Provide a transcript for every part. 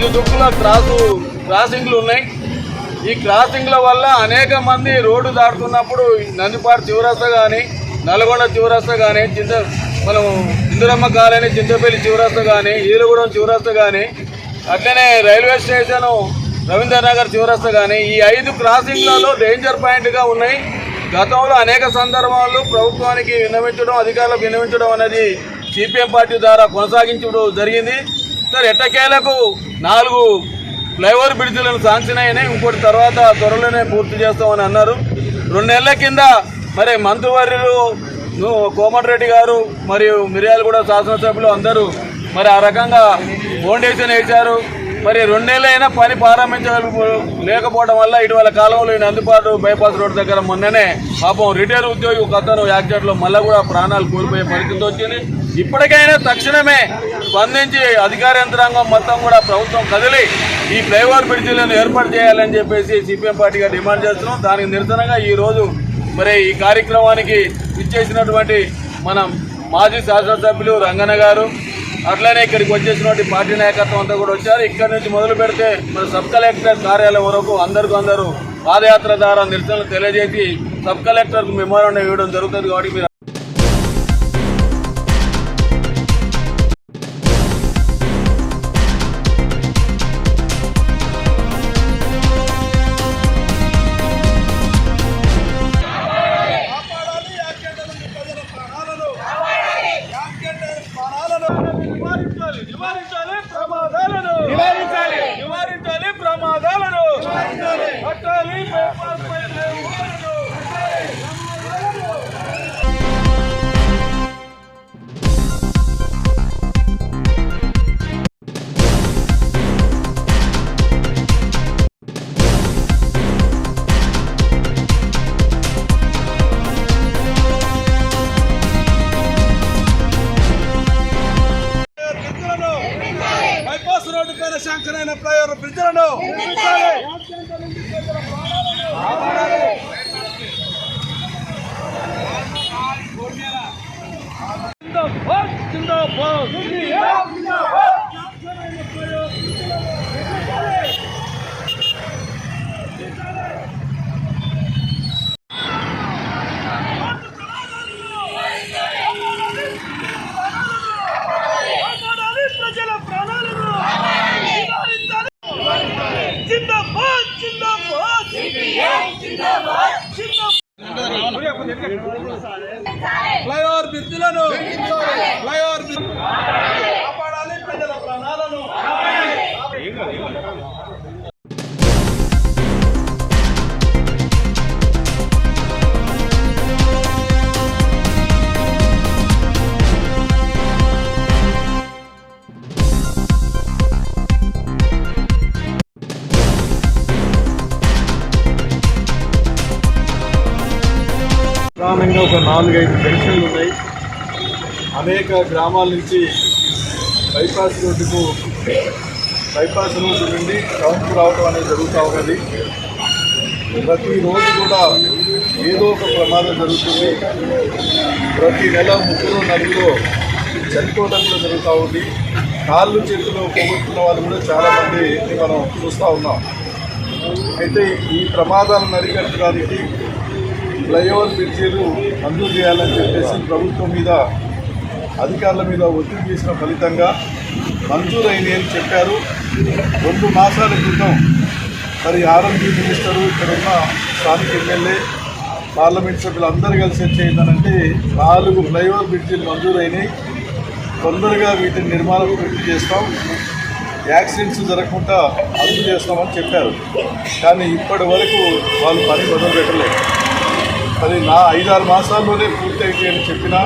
ఐదు దుక్కుల క్రాసు క్రాసింగ్లు ఉన్నాయి. ఈ క్రాసింగ్ల వల్ల అనేక మంది రోడ్డు దాటుతున్నప్పుడు నందిపాడు చివరస్త కానీ నల్గొండ చివరస్త కానీ చింత మనం ఇందురమ్మ కాలనీ చింతపల్లి చివరస్త కానీ ఈలగూడెం చివరస్త కానీ అట్లనే రైల్వే స్టేషన్ రవీంద్రనగర్ చివరస్త కానీ ఈ ఐదు క్రాసింగ్లలో డేంజర్ పాయింట్గా ఉన్నాయి. గతంలో అనేక సందర్భాల్లో ప్రభుత్వానికి విన్నవించడం అధికారులకు విన్నవించడం అనేది సిపిఎం పార్టీ ద్వారా కొనసాగించడం జరిగింది. సార్ ఎట్టకేలకు నాలుగు ఫ్లైఓవర్ బ్రిడ్జ్లను శాంక్షన్ అయినాయి. ఇంకోటి తర్వాత త్వరలోనే పూర్తి చేస్తామని అన్నారు. రెండు నెలల కింద మరి మంత్రివర్యులు ను- కోమటిరెడ్డి గారు మరియు మిర్యాలగూడ శాసనసభ్యులు అందరూ మరి ఆ రకంగా ఫౌండేషన్ వేశారు. మరి రెండేళ్ళైనా పని ప్రారంభించగల లేకపోవడం వల్ల ఇటీవల కాలంలో ఈయన అందుబాటు బైపాస్ రోడ్ దగ్గర మొన్ననే పాపం రిటైర్ ఉద్యోగి ఒక అతను యాక్సిడెంట్లో మళ్ళీ కూడా ప్రాణాలు కోల్పోయే పరిస్థితి వచ్చింది. ఇప్పటికైనా తక్షణమే స్పందించి అధికార యంత్రాంగం మొత్తం కూడా ప్రభుత్వం కదిలి ఈ ఫ్లైఓవర్ బ్రిడ్జిలను ఏర్పాటు చేయాలని చెప్పేసి సిపిఎం పార్టీగా డిమాండ్ చేస్తున్నాం. దానికి నిరసనగా ఈ రోజు మరి ఈ కార్యక్రమానికి ఇచ్చేసినటువంటి మనం మాజీ శాసనసభ్యులు రంగన్న గారు అట్లనే ఇక్కడికి వచ్చేసినటువంటి పార్టీ నాయకత్వం అంతా కూడా వచ్చారు. ఇక్కడ నుంచి మొదలు పెడితే మన సబ్ కలెక్టర్ కార్యాలయం వరకు అందరికీ అందరూ పాదయాత్ర ద్వారా నిరసనలు తెలియజేసి సబ్ కలెక్టర్కు మెమోరాండం ఇవ్వడం జరుగుతుంది కాబట్టి మీరు ఫ్లైఓవర్ బ్రిడ్జ్ కాపాడాలి ప్రజల ప్రాణాలను. ప్రధానంగా ఒక నాలుగైదు పెన్షన్లు ఉన్నాయి అనేక గ్రామాల నుంచి బైపాస్ రోడ్డుకు బైపాస్ రోడ్డు నుండి టౌన్కు రావడం అనేది జరుగుతూ ఉన్నది. ప్రతిరోజు కూడా ఏదో ఒక ప్రమాదం జరుగుతుంది. ప్రతి నెల ముగ్గురు నలుగురు చనిపోవడం కూడా జరుగుతూ ఉంది. కాళ్ళు చేతులు పోగొట్టుకున్న వాళ్ళు కూడా చాలామంది మనం చూస్తూ ఉన్నాం. అయితే ఈ ప్రమాదాలను అరికట్టడానికి ఫ్లైఓవర్ బ్రిడ్జీలు మంజూరు చేయాలని చెప్పేసి ప్రభుత్వం మీద అధికారుల మీద ఒత్తిడి చేసిన ఫలితంగా మంజూరైంది అని చెప్పారు. రెండు మాసాల క్రితం మరి ఆరోగ్య మినిస్టరు ఇక్కడ ఉన్న స్థానిక ఎమ్మెల్యే పార్లమెంట్ సభ్యులు అందరూ కలిసి వచ్చేయిందనంటే నాలుగు ఫ్లైఓవర్ బ్రిడ్జీలు మంజూరైనాయి. తొందరగా వీటిని నిర్మాణం పూర్తి చేస్తాం. యాక్సిడెంట్స్ జరగకుండా అదుపు చేస్తామని చెప్పారు. కానీ ఇప్పటి వరకు వాళ్ళు పని మొదలు పెట్టలేదు మరి నా ఐదారు మాసాల్లోనే పూర్తి అయితే అని చెప్పినా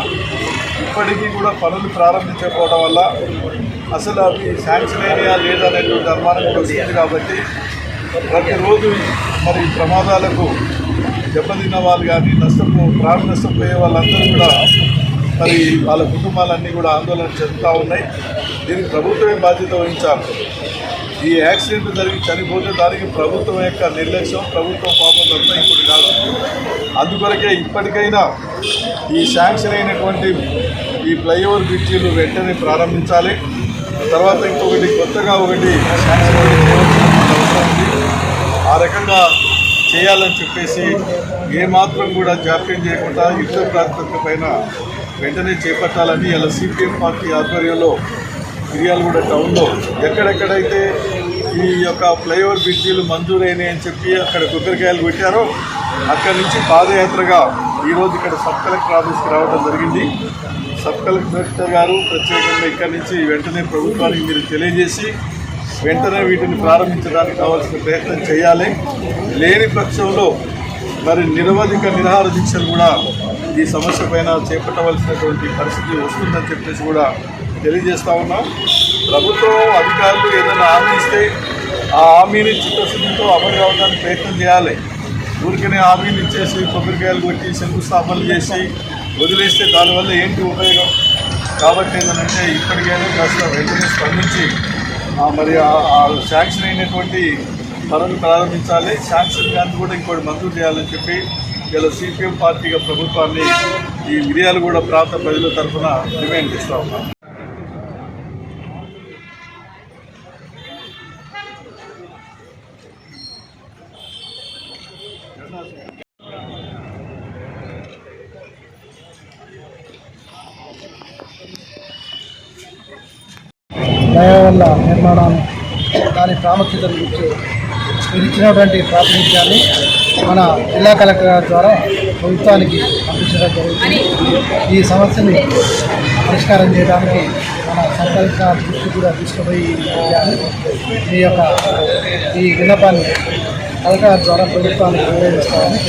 ఇప్పటికీ కూడా పనులు ప్రారంభించకపోవడం వల్ల అసలు అవి శాంక్షన్ అయినాయా లేదా అనేటువంటి అనుమానం కూడా వచ్చింది కాబట్టి ప్రతిరోజు మరి ప్రమాదాలకు దెబ్బతిన్న వాళ్ళు కానీ నష్టపో ప్రాణ నష్టపోయే వాళ్ళందరూ కూడా మరి వాళ్ళ కుటుంబాలన్నీ కూడా ఆందోళన చెందుతూ ఉన్నాయి. దీనికి ప్రభుత్వమే బాధ్యత వహించాలి. ఈ యాక్సిడెంట్ జరిగి చనిపోతే దానికి ప్రభుత్వం యొక్క నిర్లక్ష్యం ప్రభుత్వం పాపం అంతా ఇప్పుడు కాదు. అందుకొరకే ఇప్పటికైనా ఈ శాంక్షన్ అయినటువంటి ఈ ఫ్లైఓవర్ బ్రిడ్జీలు వెంటనే ప్రారంభించాలి. తర్వాత ఇంకొకటి కొత్తగా ఒకటి శాంక్షన్ ఆ రకంగా చేయాలని చెప్పేసి ఏమాత్రం కూడా జాప్యం చేయకుండా యుద్ధ ప్రాతిపదిక పైన వెంటనే చేపట్టాలని ఇలా సిపిఎం పార్టీ ఆధ్వర్యంలో మిర్యాలగూడ టౌన్లో ఎక్కడెక్కడైతే ఈ యొక్క ఫ్లైఓవర్ బ్రిడ్జీలు మంజూరైనాయి అని చెప్పి అక్కడ కొబ్బరికాయలు పెట్టారో అక్కడి నుంచి పాదయాత్రగా ఈరోజు ఇక్కడ సబ్ కలెక్టర్ ఆఫీస్కి రావడం జరిగింది. సబ్ కలెక్టర్ గారు ప్రత్యేకంగా ఇక్కడి నుంచి వెంటనే ప్రభుత్వానికి మీరు తెలియజేసి వెంటనే వీటిని ప్రారంభించడానికి కావాల్సిన ప్రయత్నం చేయాలి. లేని పక్షంలో మరి నిరవధిక నిరాహార దీక్షలు కూడా ఈ సమస్య పైన చేపట్టవలసినటువంటి పరిస్థితి వస్తుందని చెప్పేసి కూడా తెలియజేస్తా ఉన్నాం. ప్రభుత్వం అధికారులు ఏదైనా హామీ ఇస్తే ఆ హామీని చిత్తశుద్ధితో అమలు కావడానికి ప్రయత్నం చేయాలి. ఊరికనే హామీలు ఇచ్చేసి కొబ్బరికాయలు కొట్టి శంకుస్థాపనలు చేసి వదిలేస్తే దానివల్ల ఏంటి ఉపయోగం? కాబట్టి ఏంటంటే ఇప్పటికైనా కాస్త వెంటనే స్పందించి మరి ఆ- శాంక్షన్ అయినటువంటి పనులు ప్రారంభించాలి. శాంక్షన్ కానీ కూడా ఇంకోటి మంజూరు చేయాలని చెప్పి ఇలా సిపిఎం పార్టీగా ప్రభుత్వాన్ని ఈ మిర్యాలగూడ ప్రాంత ప్రజల తరఫున డిమాండ్ చేస్తూ ఉన్నాం. దయవల్ల నిర్మాణాన్ని దాని ప్రాముఖ్యతను గురించి మీరు ఇచ్చినటువంటి ప్రాతినిధ్యాన్ని మన జిల్లా కలెక్టర్ గారి ద్వారా ప్రభుత్వానికి పంపించడం జరుగుతుంది. ఈ సమస్యని పరిష్కారం చేయడానికి మన సంకల్ప దృష్టి కూడా తీసుకుపోయి మీ యొక్క ఈ విన్నపాన్ని కలెక్టర్ ద్వారా ప్రభుత్వానికి నివేదిస్తామని